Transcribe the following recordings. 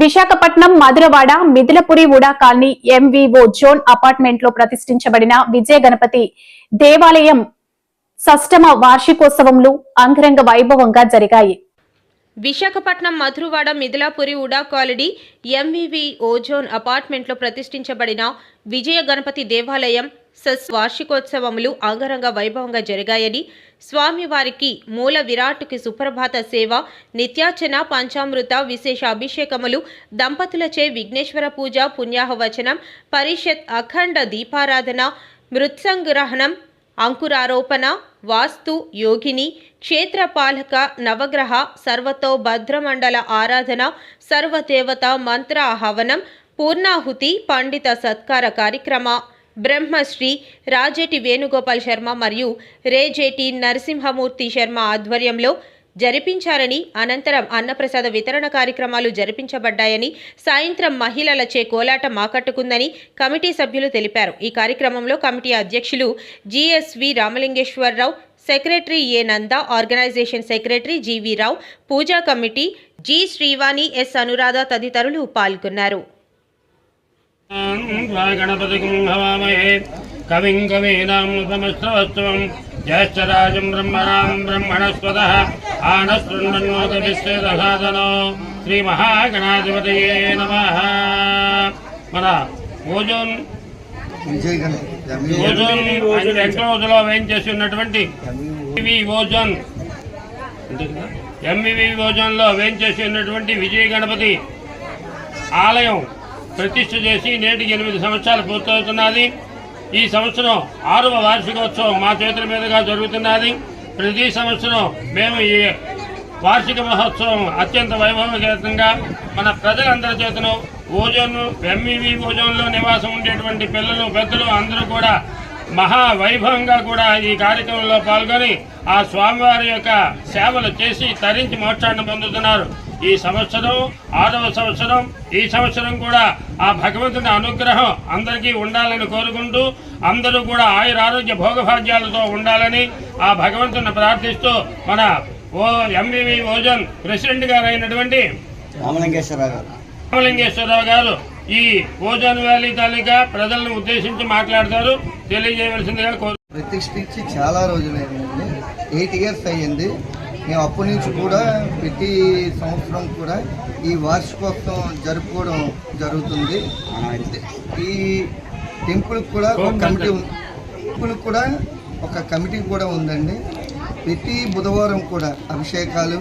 Visakhapatnam Madhurawada Mithilapuri UDA colony MVO zone అపార్ట్మెంట్లో ప్రతిష్ఠించబడిన విజయ గణపతి దేవాలయం షష్టమ వార్షికోత్సవంలో అంగరంగ వైభవంగా జరిగాయి. Visakhapatnam Madhurawada Mithilapuri UDA colony MVV Ozone అపార్ట్మెంట్లో ప్రతిష్ఠించబడిన విజయ గణపతి దేవాలయం సస్ వార్షికోత్సవములు అంగరంగ వైభవంగా జరిగాయని స్వామివారికి మూల విరాట్కి సుప్రభాత సేవ నిత్యార్చన పంచామృత విశేష అభిషేకములు దంపతులచే విఘ్నేశ్వర పూజ పుణ్యాహవచనం పరిషత్ అఖండ దీపారాధన మృత్సంగ్రహణం అంకురారోపణ వాస్తు యోగిని క్షేత్రపాలక నవగ్రహ సర్వతో భద్రమండల ఆరాధన సర్వదేవత మంత్ర హవనం పూర్ణాహుతి పండిత సత్కార కార్యక్రమ బ్రహ్మశ్రీ రాజేటి వేణుగోపాల్ శర్మ మరియు రేజేటి నరసింహమూర్తి శర్మ ఆధ్వర్యంలో జరిపించారని అనంతరం అన్నప్రసాద వితరణ కార్యక్రమాలు జరిపించబడ్డాయని సాయంత్రం మహిళలచే కోలాటం ఆకట్టుకుందని కమిటీ సభ్యులు తెలిపారు. ఈ కార్యక్రమంలో కమిటీ అధ్యక్షులు GSV Ramalingeswararao secretary A Nanda organisation secretary GV Rao puja committee G Srivani S Anuradha తదితరులు పాల్గొన్నారు. గణపతి హవామహే కవిం కవీనాముపమస్రవస్వం జ్యేష్ఠరాజం బ్రహ్మణాం బ్రహ్మణస్పద ఆనశృణ్వన్నోదవిశ్వేదసాదనో శ్రీ మహాగణాధిపతయే నమ మన ఓజోన్ విజయ్ గణపతి ఓజోన్ ఎక్స్ప్లోజ్లో వేయించేసి ఉన్నటువంటి ఓజోన్ ఎంవివి ఓజోన్లో వేయించేసి ఉన్నటువంటి విజయ గణపతి ఆలయం ప్రతిష్ఠ చేసి నేటికి ఎనిమిది సంవత్సరాలు పూర్తవుతున్నది. ఈ సంవత్సరం ఆరవ వార్షికోత్సవం మా చేతుల మీదుగా జరుగుతున్నది. ప్రతి సంవత్సరం మేము ఈ వార్షిక మహోత్సవం అత్యంత వైభవగతంగా మన ప్రజలందరి చేతను ఓజోన్ ఎంఈవి ఓజోన్లో నివాసం ఉండేటువంటి పిల్లలు పెద్దలు అందరూ కూడా మహా వైభవంగా కూడా ఈ కార్యక్రమంలో పాల్గొని ఆ స్వామివారి యొక్క సేవలు చేసి తరించి మోక్షాన్ని పొందుతున్నారు. ఈ సంవత్సరం ఆరవ సంవత్సరం ఈ సంవత్సరం కూడా ఆ భగవంతుని అనుగ్రహం అందరికీ ఉండాలని కోరుకుంటూ అందరూ కూడా ఆయుర ఆరోగ్య భోగభాగ్యాలతో ఉండాలని ఆ భగవంతుని ప్రార్థిస్తూ మన ఓ ఎంవివి ఓజన్ ప్రెసిడెంట్ గారు అయినటువంటి రామలింగేశ్వరరావు గారు. రామలింగేశ్వరరావు గారు ఈ ఓజోన్ వ్యాలీ తాలూకా ప్రజలను ఉద్దేశించి మాట్లాడతారు. తెలియజేయవలసిందిగా కోరు ప్రతిష్ఠించి చాలా రోజులైందండి. ఎయిట్ ఇయర్స్ అయ్యింది. మేము అప్పటి నుంచి కూడా ప్రతి సంవత్సరం కూడా ఈ వార్షికోత్సవం జరుపుకోవడం జరుగుతుంది. ఈ టెంపుల్ కూడా ఒక కమిటీ టెంపుల్ కూడా ఒక కమిటీ కూడా ఉందండి. ప్రతి బుధవారం కూడా అభిషేకాలు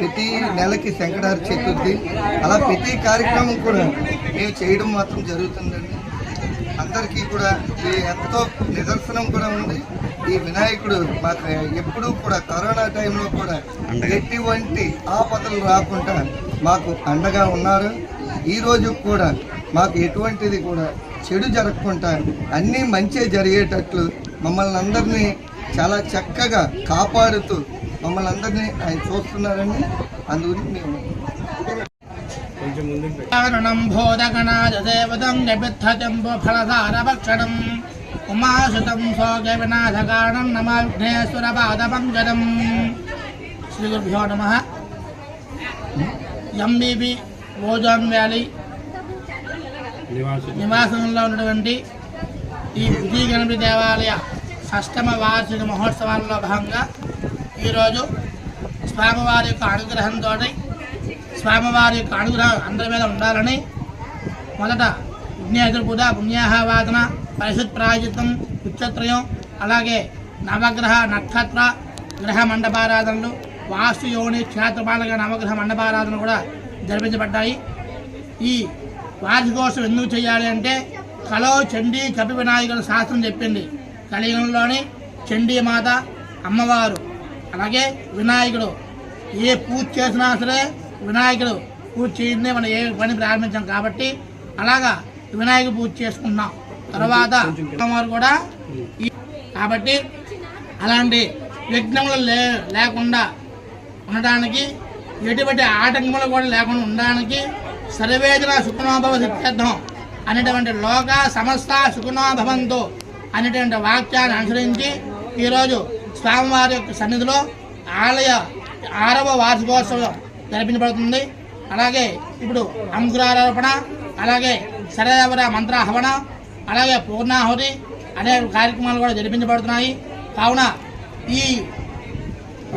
ప్రతి నెలకి శంకరారి చతుర్థి అలా ప్రతి కార్యక్రమం కూడా మేము చేయడం మాత్రం జరుగుతుందండి. అందరికీ కూడా ఈ ఎంతో నిదర్శనం కూడా ఉంది. ఈ వినాయకుడు మాకు ఎప్పుడూ కూడా కరోనా టైంలో కూడా ఎటువంటి ఆపదలు రాకుండా మాకు అండగా ఉన్నారు. ఈ రోజు కూడా మాకు ఎటువంటిది కూడా చెడు జరగకుండా అన్నీ మంచి జరిగేటట్లు మమ్మల్ని అందరినీ చాలా చక్కగా కాపాడుతూ మమ్మల్ని అందరినీ ఆయన చూస్తున్నారని అందుగురించి మేము కారణం భోదగణాదేవతం గబిద్ధజంబు ఫలసారభక్షణం ఉమాసుతం శోక వినాశకారణం నమ శ్రీ గురుభ్యో నమ. ఎంబీబీ ఓజోన్ వ్యాలీ నివాసంలో ఉన్నటువంటి ఈ విజయ గణపతి దేవాలయ షష్టమ వార్షిక మహోత్సవాల్లో భాగంగా ఈరోజు స్వామివారి యొక్క అనుగ్రహంతో స్వామివారి యొక్క అనుగ్రహం అందరి మీద ఉండాలని మొదట విఘ్నేశ్వర పూజ పుణ్యాహవాదన పరిషత్ ప్రాజితం ఉచ్చత్రయం అలాగే నవగ్రహ నక్షత్ర గ్రహ మండపారాధనలు వాస్తు యోని క్షేత్రపాలక నవగ్రహ మండపారాధన కూడా జరిపించబడ్డాయి. ఈ వార్షికోత్సవం ఎందుకు చేయాలి అంటే కలో చండీ కపి వినాయకుడు శాస్త్రం చెప్పింది. కలియుగంలోని చండీ మాత అమ్మవారు అలాగే వినాయకుడు. ఏ పూజ చేసినా సరే వినాయకుడు పూజ చేయిందే మనం ఏ పని ప్రారంభించాం కాబట్టి అలాగా వినాయక పూజ చేసుకున్నాం తర్వాత అమ్మవారు కూడా కాబట్టి అలాంటి విఘ్నములు లే లేకుండా ఉండడానికి ఎటువంటి ఆటంకములు కూడా లేకుండా ఉండడానికి సర్వేజన సుఖనోభవ సిద్ధార్థం అనేటువంటి లోక సమస్త సుఖనోభవంతో అనేటువంటి వాక్యాన్ని అనుసరించి ఈరోజు స్వామివారి యొక్క సన్నిధిలో ఆలయ ఆరవ వార్షికోత్సవం జరిపించబడుతుంది. అలాగే ఇప్పుడు అంకురారోపణ అలాగే శరదవర మంత్రాహవన అలాగే పూర్ణాహుతి అనేక కార్యక్రమాలు కూడా జరిపించబడుతున్నాయి. కావున ఈ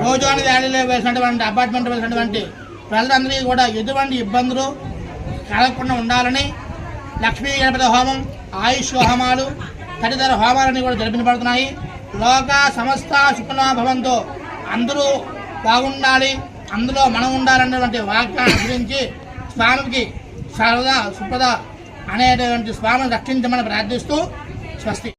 రోజువారీ వ్యాలీలో వేసినటువంటి అపార్ట్మెంట్ వేసినటువంటి ప్రజలందరికీ కూడా ఎటువంటి ఇబ్బందులు కలగకుండా ఉండాలని లక్ష్మీ గణపతి హోమం ఆయుష్ హోమాలు తదితర హోమాలన్నీ కూడా జరిపించబడుతున్నాయి. లోక సమస్త సుఖనాభవంతో అందరూ బాగుండాలి అందులో మనం ఉండాలనేటువంటి వాక్యాన్ని అనుసరించి స్వామికి సరదా సుప్రద అనేటువంటి స్వామిని రక్షించమని ప్రార్థిస్తూ స్వస్తి.